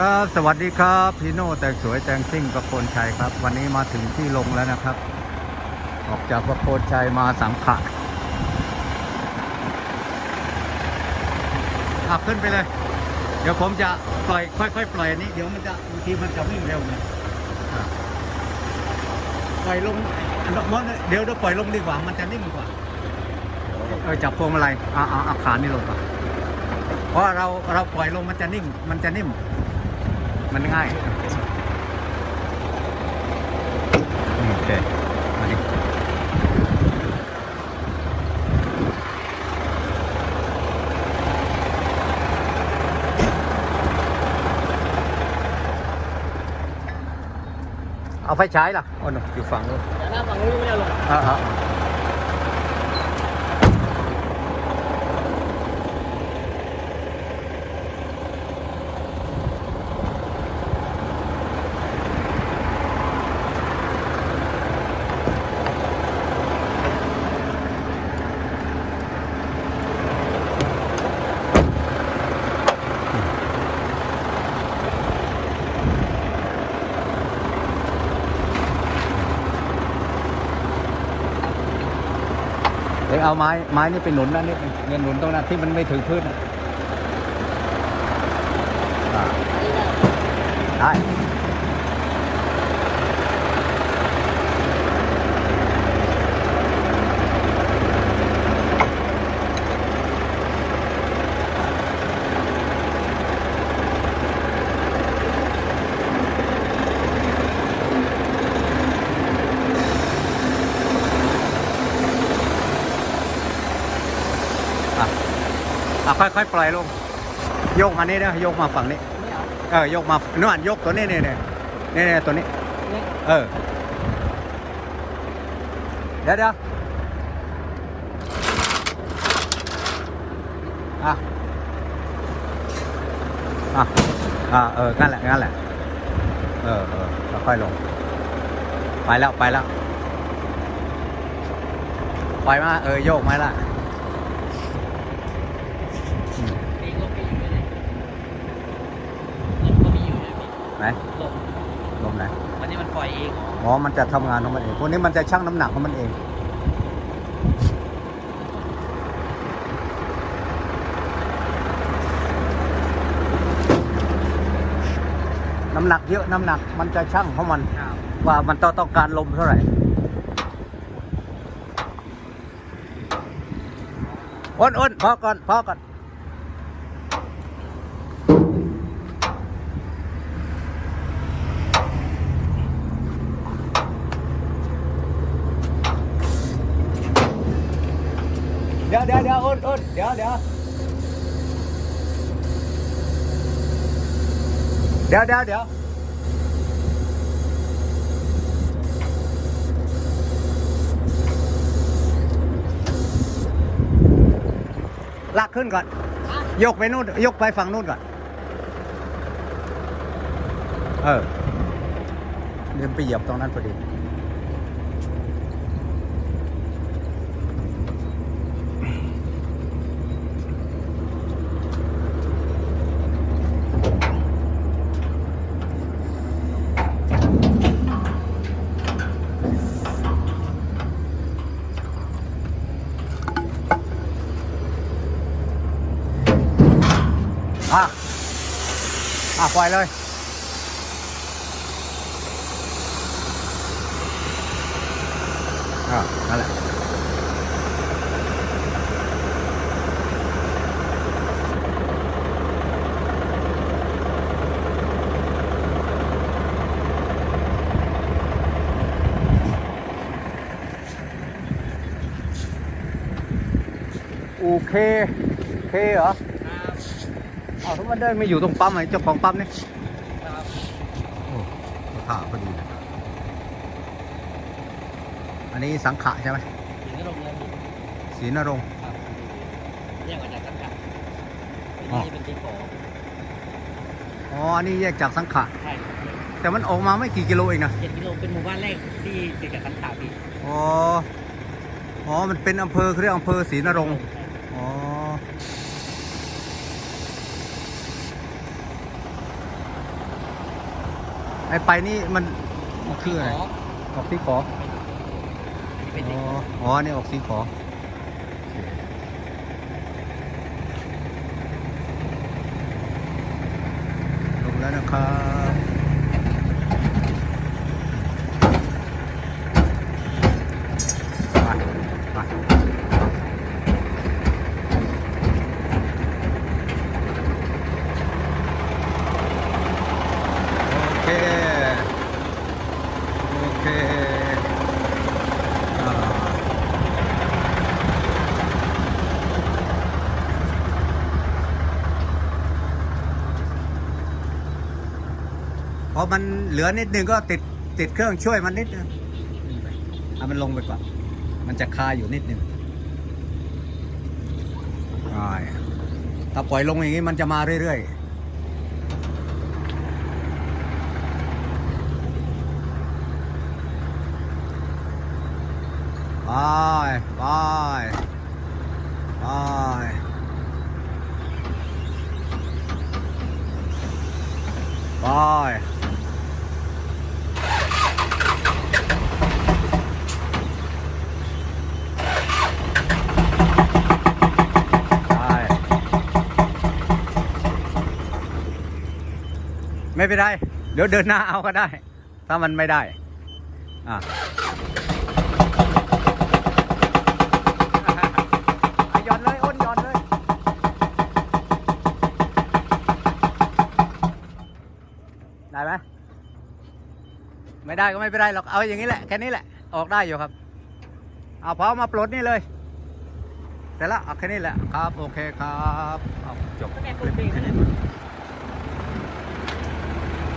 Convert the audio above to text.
ก็สวัสดีครับพี่โน่แต่งสวยแต่งซิ่งประโคนชัยครับ วันนี้มาถึงที่ลงแล้วนะครับ ออกจากประโคนชัยมาสังขะขับขึ้นไปเลย เดี๋ยวผมจะปล่อยค่อยๆปล่อยอันนี้ เดี๋ยวมันจะบางทีมันจะวิ่งเร็วไงอะปล่อยลงมดเดี๋ยวเดี๋ยวปล่อยลงดีกว่า มันจะนิ่มกว่าเออจับพวงมาลัยอ่าอ่าอาขานี่ลงก่อนเพราะเราเราปล่อยลงมันจะนิ่ง มันจะนิ่ม มันง่ายโอเคมาดิเอาไฟฉายล่ะอ๋อหนูอยู่ฝั่งนู้นแต่หน้าฝั่งนู้นไม่เอาลงอ่าอ่า เดี๋ยวเอาไม้ไม้นี่ไปหนุนนะนี่เงินหนุนตรงนั้นที่มันไม่ถึงพื้นได้ ค่อยๆปล่อยลง โยกมานี่นะโยกมาฝั่งนี้ไม่เอาเออยกมานู่นยกตัวนี้นี่นี่นี่นี่ตัวนี้เนี่ยเออ เดี๋ยวเดี๋ยวอะอะอะเออนั่นแหละนั่นแหละ เออเออค่อยๆลง ไปแล้วไปแล้วปล่อยมาเออโยกมาละอืม ปีก็ปีอยู่เลยลมก็มีอยู่เลยพี่ ไหนลมลมไหนวันนี้มันปล่อยเองเหรออ๋อ มันจะทำงานของมันเองพวกนี้มันจะชั่งน้ำหนักของมันเอง น้ำหนักเยอะน้ำหนักมันจะชั่งของมันครับว่ามันต้องต้องการลมเท่าไหร่อ้นอ้นพอก่อนพอก่อน ดี๋ยวเดี๋ยวเดี๋ยวอ้นอ้นเดี๋ยวเดี๋ยวเดี๋ยวเดี๋ยวเดี๋ยวลากขึ้นก่อน ยกไปนู่น ยกไปฝั่งนู่นก่อน เออลืมไปเหยียบตรงนั้นพอดี อะอะปล่อยเลยอะนั่นแหละโอเค เคเหรอ ครับอ้าวถ้ามันเดินไม่อยู่ตรงปั๊มไอ้เจ้าของปั๊มนี่ครับโอ้ผ่าพอดีเลยอันนี้สังขะใช่ไหมถึงก็ลงเลยพี่ศรีนรงค์ครับแยกออกจากสังกัดอ๋อนี่เป็นที่ขออ๋ออันนี้แยกจากสังขะใช่ครับแต่มันออกมาไม่กี่กิโลเองนะเจ็ดกิโลเป็นหมู่บ้านแรกที่ติดกับสังกัดพี่อ๋อ อ๋อ มันเป็นอำเภอเขาเรียกอำเภอศรีนรงค์ใช่อ๋อ ไอ้ไปนี่มันมันคืออะไรขอออกสีขอเป็นอ๋เด็อกอ๋อนี่ออกสีขอลงแล้วนะครับไปไปโอเค โอเคอ่า พอมันเหลือนิดนึงก็ติดติดเครื่องช่วยมันนิดนึงเอามันลงไปก่อน มันจะคาอยู่นิดนึงใช่ถ้าปล่อยลงอย่างนี้มันจะมาเรื่อยๆไปไปไปไปไป ไม่เป็นไร เดี๋ยวเดินหน้าเอาก็ได้ ถ้ามันไม่ได้ อะอะหย่อนเลยอ้นย่อนเลย ได้ไหมไม่ได้ก็ไม่เป็นไรหรอก เอาอย่างนี้แหละ แค่นี้แหละ ออกได้อยู่ครับ เอาพอมาปลดนี่เลยเสร็จแล้วเอาแค่นี้แหละครับ โอเคครับ เอาจบคลิปแค่นี้